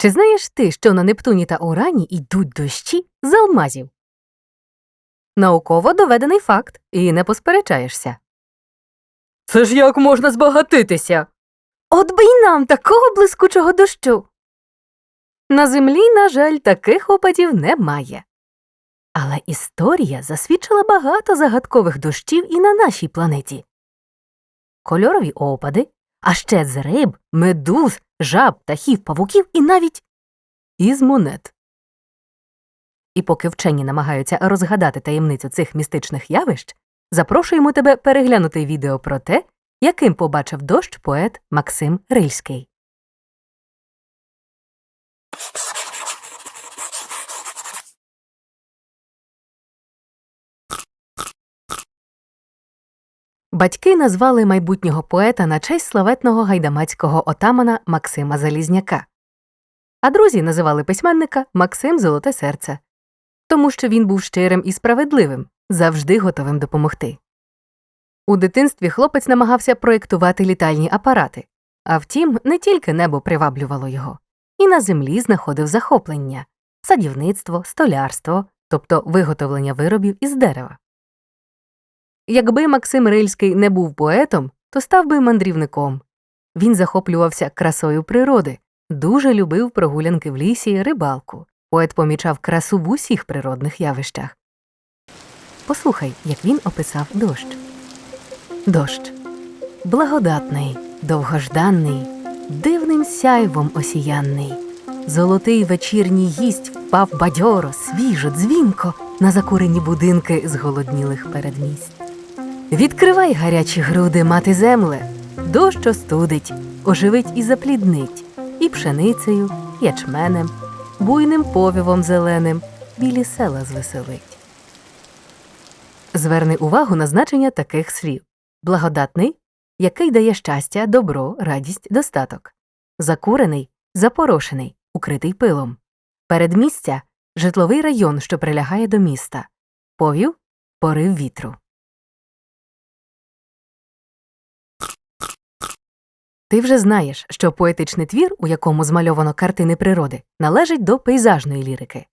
Чи знаєш ти, що на Нептуні та Урані йдуть дощі з алмазів? Науково доведений факт, і не посперечаєшся. Це ж як можна збагатитися? От би й нам такого блискучого дощу. На землі, на жаль, таких опадів немає. Але історія засвідчила багато загадкових дощів і на нашій планеті. Кольорові опади, а ще з риб, медуз, жаб, птахів, павуків і навіть із монет. І поки вчені намагаються розгадати таємницю цих містичних явищ, запрошуємо тебе переглянути відео про те, яким побачив дощ поет Максим Рильський. Батьки назвали майбутнього поета на честь славетного гайдамацького отамана Максима Залізняка. А друзі називали письменника Максим Золоте Серце, тому що він був щирим і справедливим, завжди готовим допомогти. У дитинстві хлопець намагався проєктувати літальні апарати, а втім, не тільки небо приваблювало його, і на землі знаходив захоплення садівництво, столярство, тобто виготовлення виробів із дерева. Якби Максим Рильський не був поетом, то став би мандрівником. Він захоплювався красою природи, дуже любив прогулянки в лісі, рибалку. Поет помічав красу в усіх природних явищах. Послухай, як він описав дощ. Дощ благодатний, довгожданний, дивним сяйвом осіянний. Золотий вечірній гість впав бадьоро, свіжо, дзвінко на закурені будинки зголоднілих передмість. Відкривай гарячі груди, мати земле, дощ остудить, оживить і запліднить, і пшеницею, ячменем, буйним повівом зеленим, білі села звеселить. Зверни увагу на значення таких слів. Благодатний, який дає щастя, добро, радість, достаток, закурений, запорошений, укритий пилом, передмістя житловий район, що прилягає до міста, повів порив вітру. Ти вже знаєш, що поетичний твір, у якому змальовано картини природи, належить до пейзажної лірики.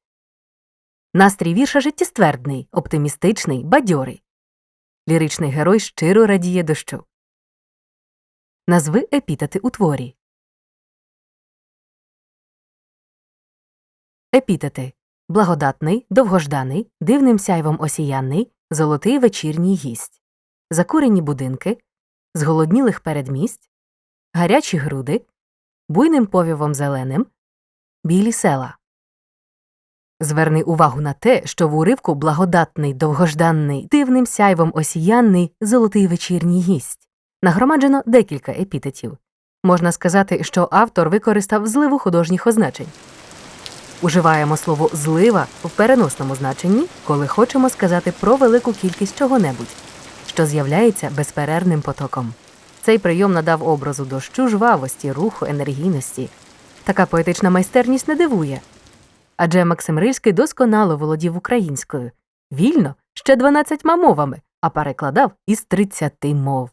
Настрій вірша життєствердний, оптимістичний, бадьорий. Ліричний герой щиро радіє дощу. Назви епітети у творі. Епітети благодатний, довгожданий, дивним сяйвом осіянний, золотий вечірній гість, закурені будинки, зголоднілих передмість, гарячі груди, буйним повівом зеленим, білі села. Зверни увагу на те, що в уривку благодатний, довгожданний, дивним сяйвом осіянний, золотий вечірній гість. Нагромаджено декілька епітетів. Можна сказати, що автор використав зливу художніх означень. Уживаємо слово злива в переносному значенні, коли хочемо сказати про велику кількість чого-небудь, що з'являється безперервним потоком. Цей прийом надав образу дощу жвавості, руху, енергійності. Така поетична майстерність не дивує. Адже Максим Рильський досконало володів українською, вільно ще 12 мовами, а перекладав із 30 мов.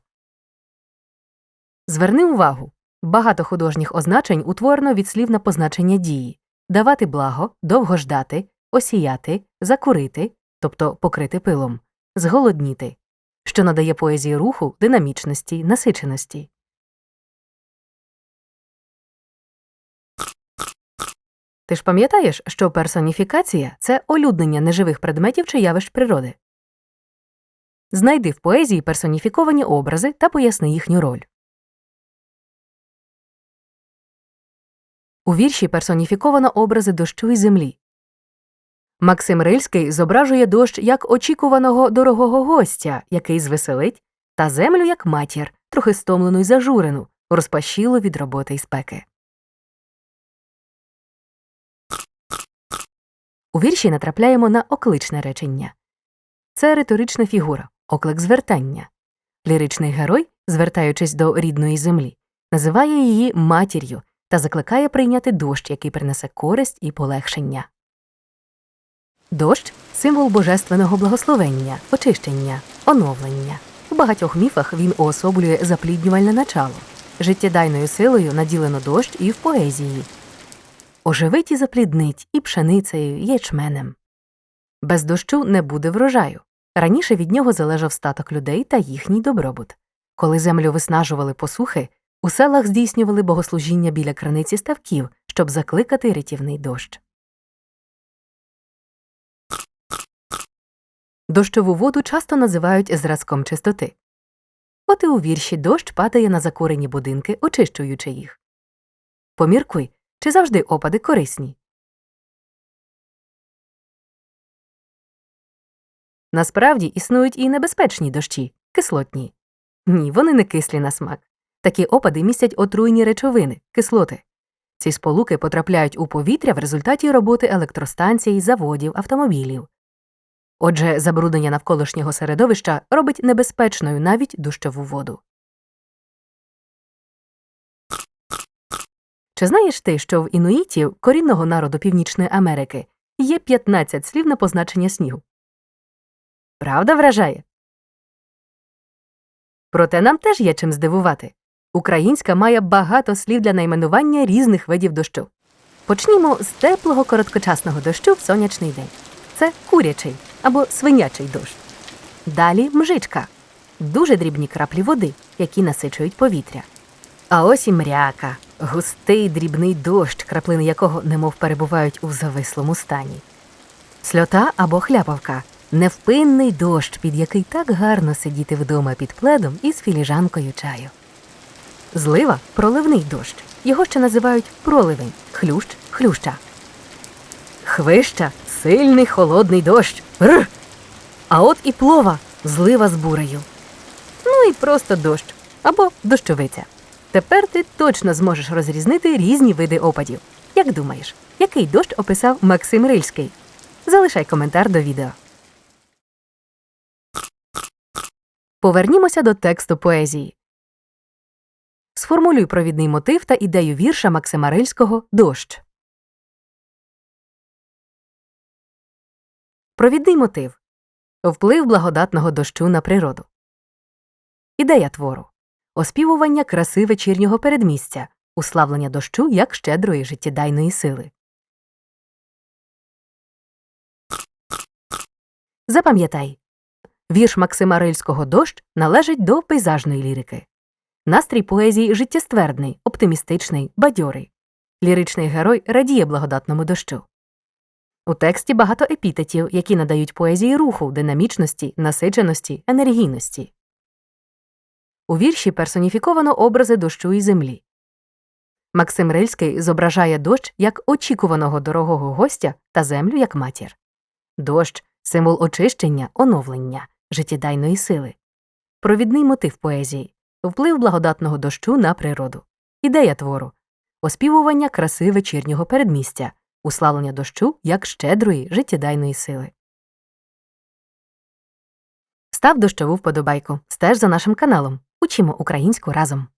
Зверни увагу багато художніх означень утворено від слів на позначення дії давати благо, довго ждати, осіяти, закурити, тобто покрити пилом, зголодніти, що надає поезії руху, динамічності, насиченості. Ти ж пам'ятаєш, що персоніфікація це олюднення неживих предметів чи явищ природи. Знайди в поезії персоніфіковані образи та поясни їхню роль. У вірші персоніфіковано образи дощу і землі. Максим Рильський зображує дощ як очікуваного дорогого гостя, який звеселить, та землю як матір, трохи стомлену й зажурену, розпашілу від роботи й спеки. У вірші натрапляємо на окличне речення. Це риторична фігура, оклик звертання. Ліричний герой, звертаючись до рідної землі, називає її матір'ю та закликає прийняти дощ, який принесе користь і полегшення. Дощ символ божественного благословення, очищення, оновлення. У багатьох міфах він уособлює запліднювальне начало. Життєдайною силою наділено дощ і в поезії. оживить і запліднить і пшеницею, і ячменем. Без дощу не буде врожаю. Раніше від нього залежав статок людей та їхній добробут. Коли землю виснажували посухи, у селах здійснювали богослужіння біля краниці ставків, щоб закликати рятівний дощ. Дощову воду часто називають зразком чистоти. От і у вірші дощ падає на закурені будинки, очищуючи їх. Поміркуй, чи завжди опади корисні. Насправді існують і небезпечні дощі, кислотні. Ні, вони не кислі на смак. Такі опади містять отруйні речовини, кислоти. Ці сполуки потрапляють у повітря в результаті роботи електростанцій, заводів, автомобілів. Отже, забруднення навколишнього середовища робить небезпечною навіть дощову воду. Чи знаєш ти, що в інуїтів, корінного народу Північної Америки, є 15 слів на позначення снігу? Правда вражає? Проте нам теж є чим здивувати. Українська має багато слів для найменування різних видів дощу. Почнімо з теплого короткочасного дощу в сонячний день. Це курячий або свинячий дощ. Далі мжичка дуже дрібні краплі води, які насичують повітря. А ось і мряка густий дрібний дощ, краплини якого немов перебувають у завислому стані. Сльота або хляпавка невпинний дощ, під який так гарно сидіти вдома під пледом із філіжанкою чаю. Злива проливний дощ. Його ще називають проливень, хлющ, хлюща. Хвища сильний холодний дощ. Р! А от і плова злива з бурею. Ну і просто дощ або дощовиця. Тепер ти точно зможеш розрізнити різні види опадів. Як думаєш, який дощ описав Максим Рильський? Залишай коментар до відео. Повернімося до тексту поезії. Сформулюй провідний мотив та ідею вірша Максима Рильського Дощ. Провідний мотив Вплив благодатного дощу на природу. Ідея твору Оспівування краси вечірнього передмістя, уславлення дощу як щедрої життєдайної сили. Запам'ятай Вірш Максима Рильського Дощ належить до пейзажної лірики. Настрій поезії життєствердний, оптимістичний, бадьорий. Ліричний герой радіє благодатному дощу. У тексті багато епітетів, які надають поезії руху, динамічності, насиченості, енергійності. У вірші персоніфіковано образи дощу і землі. Максим Рильський зображає дощ як очікуваного дорогого гостя та землю як матір. Дощ символ очищення, оновлення, життєдайної сили. Провідний мотив поезії вплив благодатного дощу на природу. Ідея твору оспівування краси вечірнього передмістя, уславлення дощу як щедрої життєдайної сили. Став дощову вподобайку. Стеж за нашим каналом. Учимо українську разом.